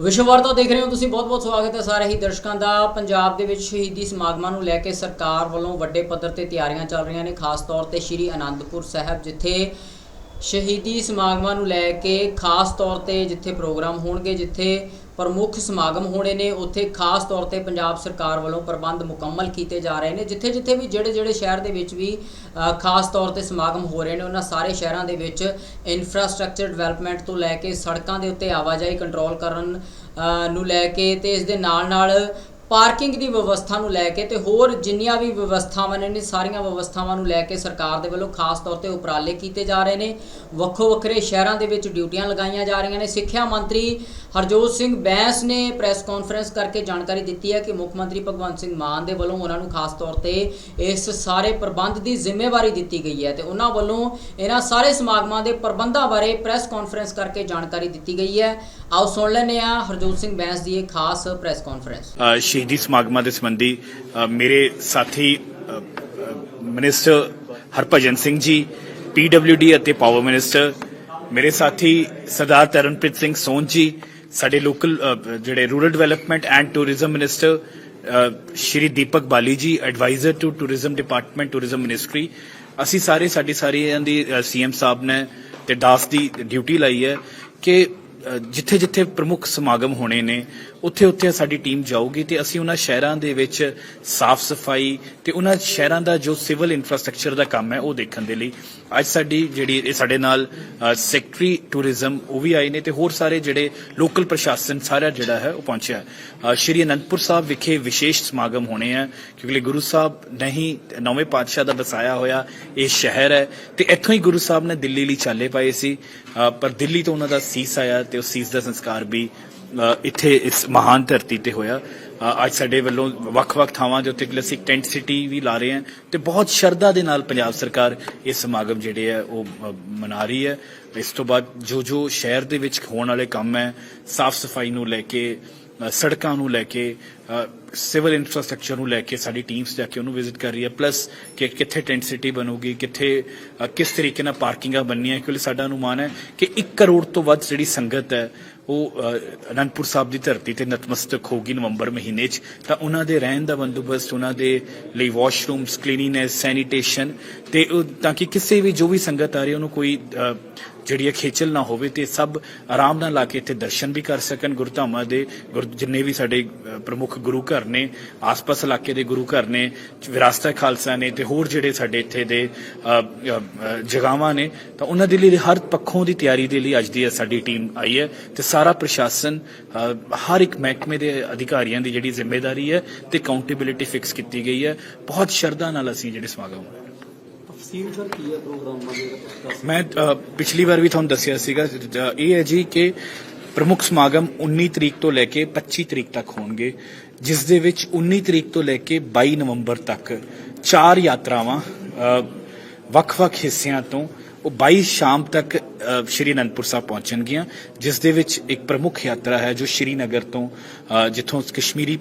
ਵਿਸ਼ਵ ਵਾਰਤਾ ਦੇਖ ਰਹੇ ਹੋ ਤੁਸੀਂ ਬਹੁਤ-ਬਹੁਤ ਸਵਾਗਤ ਹੈ ਸਾਰੇ ਹੀ ਦਰਸ਼ਕਾਂ ਦਾ। ਪੰਜਾਬ ਦੇ ਵਿੱਚ ਸ਼ਹੀਦੀ ਸਮਾਗਮਾਂ ਨੂੰ ਲੈ ਕੇ ਸਰਕਾਰ ਵੱਲੋਂ ਵੱਡੇ ਪੱਧਰ ਤੇ ਤਿਆਰੀਆਂ ਚੱਲ ਰਹੀਆਂ ਨੇ, ਖਾਸ ਤੌਰ ਤੇ ਸ਼੍ਰੀ ਅਨੰਦਪੁਰ ਸਾਹਿਬ, ਜਿੱਥੇ ਸ਼ਹੀਦੀ ਸਮਾਗਮਾਂ ਨੂੰ ਲੈ ਕੇ ਖਾਸ ਤੌਰ ਤੇ ਜਿੱਥੇ ਪ੍ਰੋਗਰਾਮ ਹੋਣਗੇ, ਜਿੱਥੇ ਪ੍ਰਮੁੱਖ ਸਮਾਗਮ ਹੋਣੇ ਨੇ, ਉੱਥੇ ਖਾਸ ਤੌਰ ਤੇ ਪੰਜਾਬ ਸਰਕਾਰ ਵੱਲੋਂ ਪ੍ਰਬੰਧ ਮੁਕੰਮਲ ਕੀਤੇ ਜਾ ਰਹੇ ਨੇ। ਜਿੱਥੇ ਜਿੱਥੇ ਵੀ ਜਿਹੜੇ ਜਿਹੜੇ ਸ਼ਹਿਰ ਦੇ ਵਿੱਚ ਵੀ ਖਾਸ ਤੌਰ ਤੇ ਸਮਾਗਮ ਹੋ ਰਹੇ ਨੇ, ਉਹਨਾਂ ਸਾਰੇ ਸ਼ਹਿਰਾਂ ਦੇ ਵਿੱਚ ਇਨਫਰਾਸਟ੍ਰਕਚਰ ਡਿਵੈਲਪਮੈਂਟ ਤੋਂ ਲੈ ਕੇ ਸੜਕਾਂ ਦੇ ਉੱਤੇ ਆਵਾਜਾਈ ਕੰਟਰੋਲ ਕਰਨ ਨੂੰ ਲੈ ਕੇ ਤੇ ਇਸ ਦੇ ਨਾਲ ਨਾਲ ਪਾਰਕਿੰਗ ਦੀ ਵਿਵਸਥਾ ਨੂੰ ਲੈ ਕੇ ਤੇ ਹੋਰ ਜਿੰਨੀਆਂ ਵੀ ਵਿਵਸਥਾਵਾਂ ਨੇ ਸਾਰੀਆਂ ਵਿਵਸਥਾਵਾਂ ਨੂੰ ਲੈ ਕੇ ਸਰਕਾਰ ਦੇ ਵੱਲੋਂ ਖਾਸ ਤੌਰ ਤੇ ਉਪਰਾਲੇ ਕੀਤੇ ਜਾ ਰਹੇ ਨੇ। ਵੱਖੋ ਵੱਖਰੇ ਸ਼ਹਿਰਾਂ ਦੇ ਵਿੱਚ ਡਿਊਟੀਆਂ ਲਗਾਈਆਂ ਜਾ ਰਹੀਆਂ ਨੇ। ਸਿੱਖਿਆ ਮੰਤਰੀ ਹਰਜੋਤ ਸਿੰਘ ਬੈਂਸ ਨੇ ਪ੍ਰੈਸ ਕਾਨਫਰੰਸ ਕਰਕੇ ਜਾਣਕਾਰੀ ਦਿੱਤੀ ਹੈ ਕਿ ਮੁੱਖ ਮੰਤਰੀ ਭਗਵੰਤ ਸਿੰਘ ਮਾਨ ਦੇ ਵੱਲੋਂ ਉਹਨਾਂ ਨੂੰ ਖਾਸ ਤੌਰ ਤੇ ਇਸ ਸਾਰੇ ਪ੍ਰਬੰਧ ਦੀ ਜ਼ਿੰਮੇਵਾਰੀ ਦਿੱਤੀ ਗਈ ਹੈ ਤੇ ਉਹਨਾਂ ਵੱਲੋਂ ਇਹਨਾਂ ਸਾਰੇ ਸਮਾਗਮਾਂ ਦੇ ਪ੍ਰਬੰਧਾਂ ਬਾਰੇ ਪ੍ਰੈਸ ਕਾਨਫਰੰਸ ਕਰਕੇ ਜਾਣਕਾਰੀ ਦਿੱਤੀ ਗਈ ਹੈ। ਆਓ ਸੁਣ ਲੈਂਦੇ ਹਾਂ ਹਰਜੋਤ ਸਿੰਘ ਬੈਂਸ ਦੀ ਇਹ ਖਾਸ ਪ੍ਰੈਸ ਕਾਨਫਰੰਸ। ਸ਼ਹੀਦੀ ਸਮਾਗਮਾਂ ਦੇ ਸੰਬੰਧੀ ਮੇਰੇ ਸਾਥੀ ਅ, ਮਿਨਿਸਟਰ ਹਰਭਜਨ ਸਿੰਘ ਜੀ ਪੀਡਬਲਯੂਡੀ ਅਤੇ ਪਾਵਰ ਮਿਨਿਸਟਰ ਮੇਰੇ ਸਾਥੀ ਸਰਦਾਰ ਤਰਨਪ੍ਰੀਤ ਸਿੰਘ ਸੋਨ ਜੀ ਸਾਡੇ ਲੋਕਲ ਜਿਹੜੇ rural development and tourism minister Shri Deepak Bali ji adviser to tourism department tourism ministry ਅਸੀਂ ਸਾਰੇ ਸਾਡੀ ਸਾਰੀ ਇਹਨਾਂ ਦੀ ਸੀਐਮ ਸਾਹਿਬ ਨੇ ਤੇ ਦਾਸ ਦੀ ਡਿਊਟੀ ਲਾਈ ਹੈ ਕਿ ਜਿੱਥੇ ਜਿੱਥੇ ਪ੍ਰਮੁੱਖ ਸਮਾਗਮ ਹੋਣੇ ਨੇ ਉੱਥੇ ਉੱਥੇ ਸਾਡੀ ਟੀਮ ਜਾਊਗੀ ਤੇ ਅਸੀਂ ਉਹਨਾਂ ਸ਼ਹਿਰਾਂ ਦੇ ਵਿੱਚ ਸਾਫ਼ ਸਫ਼ਾਈ ਤੇ ਉਹਨਾਂ ਸ਼ਹਿਰਾਂ ਦਾ ਜੋ ਸਿਵਲ ਇਨਫਰਾਸਟ੍ਰਕਚਰ ਦਾ ਕੰਮ ਹੈ ਉਹ ਦੇਖਣ ਦੇ ਲਈ। ਅੱਜ ਸਾਡੀ ਜਿਹੜੀ ਇਹ ਸਾਡੇ ਨਾਲ ਸੈਕਟਰੀ ਟੂਰਿਜ਼ਮ ਉਹ ਵੀ ਆਏ ਨੇ ਤੇ ਹੋਰ ਸਾਰੇ ਜਿਹੜੇ ਲੋਕਲ ਪ੍ਰਸ਼ਾਸਨ ਸਾਰਾ ਜਿਹੜਾ ਹੈ ਉਹ ਪਹੁੰਚਿਆ ਸ਼੍ਰੀ ਅਨੰਦਪੁਰ ਸਾਹਿਬ ਵਿਖੇ ਵਿਸ਼ੇਸ਼ ਸਮਾਗਮ ਹੋਣੇ ਆ ਕਿਉਂਕਿ ਗੁਰੂ ਸਾਹਿਬ ਨਹੀਂ, ਨੌਵੇਂ ਪਾਤਸ਼ਾਹ ਦਾ ਬਸਾਇਆ ਹੋਇਆ ਇਹ ਸ਼ਹਿਰ ਹੈ ਤੇ ਇੱਥੋਂ ਹੀ ਗੁਰੂ ਸਾਹਿਬ ਨੇ ਦਿੱਲੀ ਲਈ ਚਾਲੇ ਪਾਏ ਸੀ। ਪਰ ਦਿੱਲੀ ਤੋਂ ਉਹਨਾਂ ਦਾ ਸੀਸ ਆਇਆ ਤੇ ਉਸ ਸੀਸ ਦਾ ਸੰਸਕਾਰ ਵੀ ਇੱਥੇ ਇਸ ਮਹਾਨ ਧਰਤੀ ਤੇ ਹੋਇਆ। ਅੱਜ ਸਾਡੇ ਵੱਲੋਂ ਵੱਖ-ਵੱਖ ਥਾਵਾਂ ਦੇ ਉੱਤੇ ਅਸੀਂ ਟੈਂਟ ਸਿਟੀ ਵੀ ਲਾ ਰਹੇ ਹਾਂ ਤੇ ਬਹੁਤ ਸ਼ਰਧਾ ਦੇ ਨਾਲ ਪੰਜਾਬ ਸਰਕਾਰ ਇਹ ਸਮਾਗਮ ਜਿਹੜੇ ਆ, ਉਹ ਮਨਾ ਰਹੀ ਹੈ। ਇਸ ਤੋਂ ਬਾਅਦ ਜੋ ਜੋ ਸ਼ਹਿਰ ਦੇ ਵਿੱਚ ਹੋਣ ਵਾਲੇ ਕੰਮ ਹੈ ਸਾਫ਼ ਸਫ਼ਾਈ ਨੂੰ ਲੈ ਕੇ ਸੜਕਾਂ ਨੂੰ ਲੈ ਕੇ ਸਿਵਲ ਇਨਫਰਾਸਟ੍ਰਕਚਰ ਨੂੰ ਲੈ ਕੇ ਸਾਡੀ ਟੀਮਸ ਜਾ ਕੇ ਉਹਨੂੰ ਵਿਜ਼ਿਟ ਕਰ ਰਹੀ ਹੈ। ਪਲੱਸ ਕਿ ਕਿੱਥੇ ਟੈਂਟ ਸਿਟੀ ਬਣੂਗੀ, ਕਿੱਥੇ ਕਿਸ ਤਰੀਕੇ ਨਾਲ ਪਾਰਕਿੰਗਾਂ ਬਣਨੀਆਂ, ਕਿਉਂਕਿ ਸਾਡਾ ਅਨੁਮਾਨ ਹੈ ਕਿ 1 ਕਰੋੜ ਤੋਂ ਵੱਧ ਜਿਹੜੀ ਸੰਗਤ ਹੈ ਉਹ ਅਨੰਦਪੁਰ ਸਾਹਿਬ ਦੀ ਧਰਤੀ ਤੇ ਨਤਮਸਤਕ ਹੋਗੀ ਨਵੰਬਰ ਮਹੀਨੇ 'ਚ, ਤਾਂ ਉਹਨਾਂ ਦੇ ਰਹਿਣ ਦਾ ਬੰਦੋਬਸਤ ਉਹਨਾਂ ਦੇ ਲਈ ਵਾਸ਼ਰੂਮਸ ਕਲੀਨਿਨੈਸ ਸੈਨੀਟੇਸ਼ਨ ਤੇ ਤਾਂ ਕਿ ਕਿਸੇ ਵੀ, ਜੋ ਵੀ ਸੰਗਤ ਆ ਰਹੀ ਉਹਨੂੰ ਕੋਈ ਜਿਹੜੀ ਹੈ ਖੇਚਲ ਨਾ ਹੋਵੇ ਤੇ ਸਭ ਆਰਾਮ ਨਾਲ ਲਾ ਕੇ ਇੱਥੇ ਦਰਸ਼ਨ ਵੀ ਕਰ ਸਕਣ। ਗੁਰਧਾਮਾਂ ਦੇ ਗੁਰ- ਜਿੰਨੇ ਵੀ ਸਾਡੇ ਪ੍ਰਮੁੱਖ ਗੁਰੂ ਘਰ ਨੇ ਆਸ-ਪਾਸ ਇਲਾਕੇ ਦੇ ਗੁਰੂ ਘਰ ਨੇ ਵਿਰਾਸਤ ਖਾਲਸਾ ਨੇ ਤੇ ਹੋਰ ਜਿਹੜੇ ਸਾਡੇ ਇੱਥੇ ਦੇ ਅ, ਜਗ੍ਹਾਵਾਂ ਨੇ ਤਾਂ ਉਹਨਾਂ ਦੇ ਲਈ ਹਰ ਪੱਖੋਂ ਦੀ ਤਿਆਰੀ ਦੇ ਲਈ ਅੱਜ ਦੀ ਸਾਡੀ ਟੀਮ ਆਈ ਹੈ ਤੇ ਸਾਰਾ ਪ੍ਰਸ਼ਾਸਨ ਹਰ ਇੱਕ ਮਹਿਕਮੇ ਦੇ ਅਧਿਕਾਰੀਆਂ ਦੀ ਜਿਹੜੀ ਜ਼ਿੰਮੇਵਾਰੀ ਹੈ ਤੇ ਅਕਾਊਂਟੇਬਿਲਿਟੀ ਫਿਕਸ ਕੀਤੀ ਗਈ ਹੈ। ਬਹੁਤ ਸ਼ਰਧਾ ਨਾਲ ਅਸੀਂ ਜਿਹੜੇ ਸਮਾਗਮ ਤਫਸੀਲ ਸਰ ਕੀ ਹੈ ਪ੍ਰੋਗਰਾਮਾਂ ਦੀ ਮੈਂ ਪਿਛਲੀ ਵਾਰ ਵੀ ਤੁਹਾਨੂੰ ਦੱਸਿਆ ਸੀਗਾ ਇਹ ਹੈ ਜੀ ਕਿ ਪ੍ਰਮੁੱਖ ਸਮਾਗਮ 19 ਤਰੀਕ ਤੋਂ ਲੈ ਕੇ 25 ਤਰੀਕ ਤੱਕ ਹੋਣਗੇ, ਜਿਸ ਦੇ ਵਿੱਚ 19 ਤਰੀਕ ਤੋਂ ਲੈ ਕੇ 22 ਨਵੰਬਰ ਤੱਕ ਚਾਰ ਯਾਤਰਾਵਾਂ ਵੱਖ-ਵੱਖ ਹਿੱਸਿਆਂ ਤੋਂ ਉਹ 22 ਸ਼ਾਮ ਤੱਕ ਸ਼੍ਰੀ ਅਨੰਦਪੁਰ ਸਾਹਿਬ ਪਹੁੰਚਣਗੀਆਂ, ਜਿਸ ਦੇ ਵਿੱਚ ਇੱਕ ਪ੍ਰਮੁੱਖ ਯਾਤਰਾ ਹੈ ਜੋ ਸ਼੍ਰੀਨਗਰ ਤੋਂ ਜਿੱਥੋਂ ਕਸ਼ਮੀਰੀ